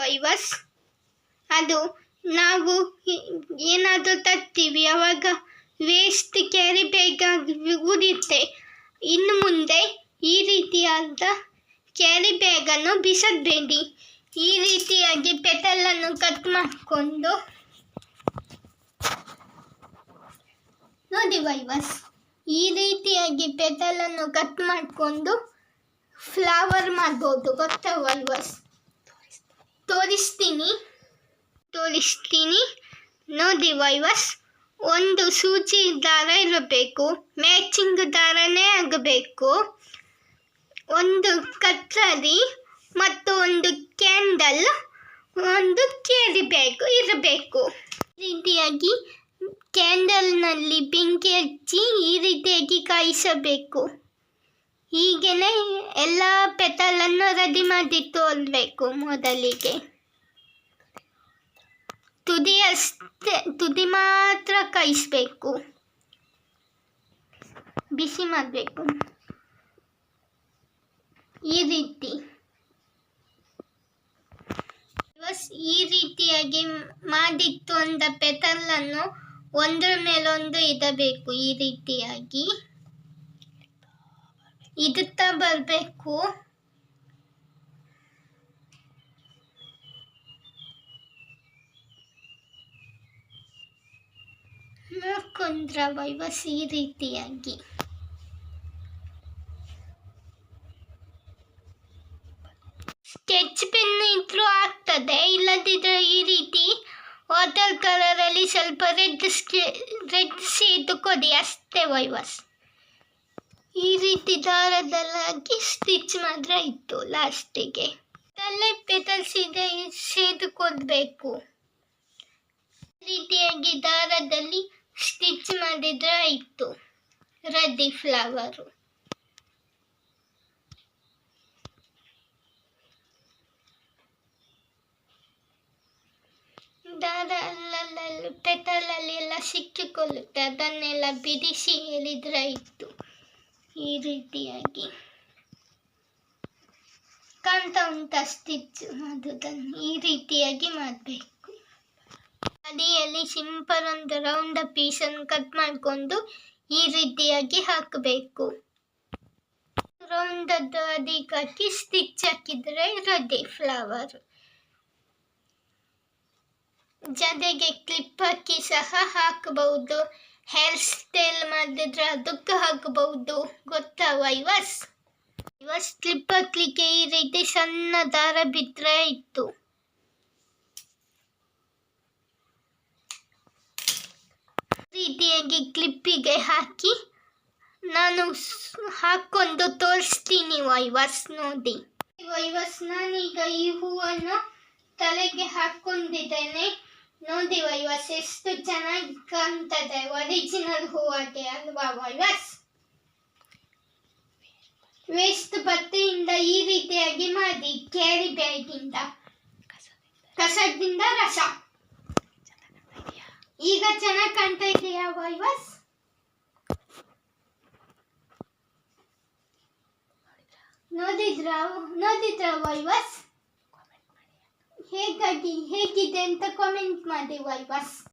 ವೈವಸ್ ಅದು ನಾವು ಏನಾದರೂ ತರ್ತೀವಿ, ಅವಾಗ ವೇಸ್ಟ್ ಕ್ಯಾರಿ ಬ್ಯಾಗ್ ಆಗಿ ಉಳಿಯುತ್ತೆ ಇನ್ನು ಮುಂದೆ ಈ ರೀತಿಯಾದ ಕ್ಯಾರಿ ಬ್ಯಾಗನ್ನು ಬಿಸಬೇಡಿ ಈ ರೀತಿಯಾಗಿ ಪೆಟಲನ್ನು ಕಟ್ ಮಾಡಿಕೊಂಡು. ನೋಡಿ ವೈವಸ್ ಈ ರೀತಿಯಾಗಿ ಪೆಟಲನ್ನು ಕಟ್ ಮಾಡಿಕೊಂಡು ಫ್ಲವರ್ ಮಾಡ್ಬೋದು. ಗೊತ್ತಾ ವೈವಸ್ ತೋರಿಸ್ತೀನಿ. ತೋರಿಸ್ತೀನಿ. ನೋಡಿ ವೈವಸ್, ಒಂದು ಸೂಚಿ ದಾರ ಇರಬೇಕು. ಮ್ಯಾಚಿಂಗ್ ದಾರನೇ ಆಗಬೇಕು. ಒಂದು ಕತ್ತರಿ ಮತ್ತು ಒಂದು ಕ್ಯಾಂಡಲ್ ಒಂದು ಕೇರಿ ಬ್ಯಾಗ್ ಇರಬೇಕು. ಈ ರೀತಿಯಾಗಿ ಕ್ಯಾಂಡಲ್ನಲ್ಲಿ ಬೆಂಕಿ ಹಚ್ಚಿ ಈ ರೀತಿಯಾಗಿ ಕಾಯಿಸಬೇಕು. ಹೀಗೆಯೇ ಎಲ್ಲ ಪೆಟಲನ್ನು ರೆಡಿ ಮಾಡಿಟ್ಟು ಹೊಲ್ಬೇಕು ಮೊದಲಿಗೆ. ತುದಿ ಅಷ್ಟೇ, ತುದಿ ಮಾತ್ರ ಕಾಯಿಸ್ಬೇಕು. ಬಿಸಿ ಮಾಡಬೇಕು. ಈ ರೀತಿ. ಈ ರೀತಿಯಾಗಿ ಮಾಡಿಟ್ಟು ಅಂದ ಪೆಟಲನ್ನು ಒಂದರ ಮೇಲೊಂದು ಇಡಬೇಕು ಈ ರೀತಿಯಾಗಿ. ಇಡುತ್ತಾ ಬರಬೇಕು. ನೋಡ್ಕೊಂಡ್ರ ವೈವಸ್ ಈ ರೀತಿಯಾಗಿ. ಸ್ಕೆಚ್ ಪೆನ್ ಇದ್ರೂ ಆಗ್ತದೆ, ಇಲ್ಲದಿದ್ರೆ ಈ ರೀತಿ ವಾಟರ್ ಕಲರಲ್ಲಿ ಸ್ವಲ್ಪ ರೆಡ್ ಸ್ಕೆ, ರೆಡ್ ಸೀಟ್ ಕೊಡಿ ಅಷ್ಟೇ ವೈವಸ್. ಈ ರೀತಿ ದಾರದಲ್ಲಾಗಿ ಸ್ಟಿಚ್ ಮಾತ್ರ ಇತ್ತು ಲಾಸ್ಟಿಗೆ ತಲೆ ಪೆಟಲ್ಸ್ ಇದೆ ಸೇದುಕೊಳ್ಬೇಕು. ರೀತಿಯಾಗಿ ದಾರದಲ್ಲಿ ಸ್ಟಿಚ್ ಮಾಡಿದ್ರೆ ಇತ್ತು ರದ್ದಿ ಫ್ಲವರು ದಾರ ಪೆಟಲಲ್ಲಿ ಎಲ್ಲ ಸಿಕ್ಕಿಕೊಳ್ಳುತ್ತೆ. ಅದನ್ನೆಲ್ಲ ಬಿಡಿಸಿ ಹೇಳಿದ್ರೆ ಆಯಿತು. ಈ ರೀತಿಯಾಗಿ. ಕಾಣ್ತಾ ಸ್ಟಿಚ್ ಅದನ್ನು ಈ ರೀತಿಯಾಗಿ ಮಾಡಬೇಕು. ಅಡಿಯಲ್ಲಿ ಸಿಂಪಲ್ ಒಂದು ರೌಂಡ್ ಪೀಸನ್ನು ಕಟ್ ಮಾಡಿಕೊಂಡು ಈ ರೀತಿಯಾಗಿ ಹಾಕಬೇಕು. ರೌಂಡದ್ದು ಅದಕ್ಕೆ ಹಾಕಿ ಸ್ಟಿಚ್ ಹಾಕಿದರೆ ರೆಡಿ ಫ್ಲವರ್ ಜೊತೆಗೆ ಕ್ಲಿಪ್ ಹಾಕಿ ಸಹ ಹಾಕಬಹುದು. ಹೇರ್ ಸ್ಟೈಲ್ ಮಾಡಿದ್ರೆ ಅದಕ್ಕೆ ಹಾಕಬಹುದು. ಗೊತ್ತಾ, ವೈವಸ್? ವೈವಸ್ ಕ್ಲಿಪ್ ಹಾಕ್ಲಿಕ್ಕೆ ಈ ರೀತಿ ಸಣ್ಣ ದಾರ ಬಿದ್ರೆ ಇತ್ತು ರೀತಿಯಾಗಿ ಕ್ಲಿಪ್ಪಿಗೆ ಹಾಕಿ ನಾನು ಹಾಕೊಂಡು ತೋರಿಸ್ತೀನಿ ವೈವಸ್ ನೋಡಿ. ವೈವಸ್ ನಾನೀಗ ಈ ಹೂವನ್ನು ತಲೆಗೆ ಹಾಕೊಂಡಿದ್ದೇನೆ ನೋಡಿ ಇವಸ್ ಎಷ್ಟು ಚೆನ್ನಾಗಿ ಕಾಣ್ತದೆ ಒರಿಜಿನಲ್ ಹೂವಾಗೆ ಅಲ್ವಾ ವೈವಸ್ ವೇಸ್ಟ್ ಬಟ್ಟೆಯಿಂದ ಈ ರೀತಿಯಾಗಿ ಮಾಡಿ ಕ್ಯಾರಿ ಬ್ಯಾಗಿಂದ ಕಸದಿಂದ ರಸ. ಈಗ ಚೆನ್ನಾಗಿ ಕಾಣ್ತಾ ಇದೆಯಾ ವೈವಸ್ ನೋಡಿದ್ರ ನೋಡಿದ್ರ ವೈವಸ್ हे कधी हे किती कमेंटमध्ये वाई बस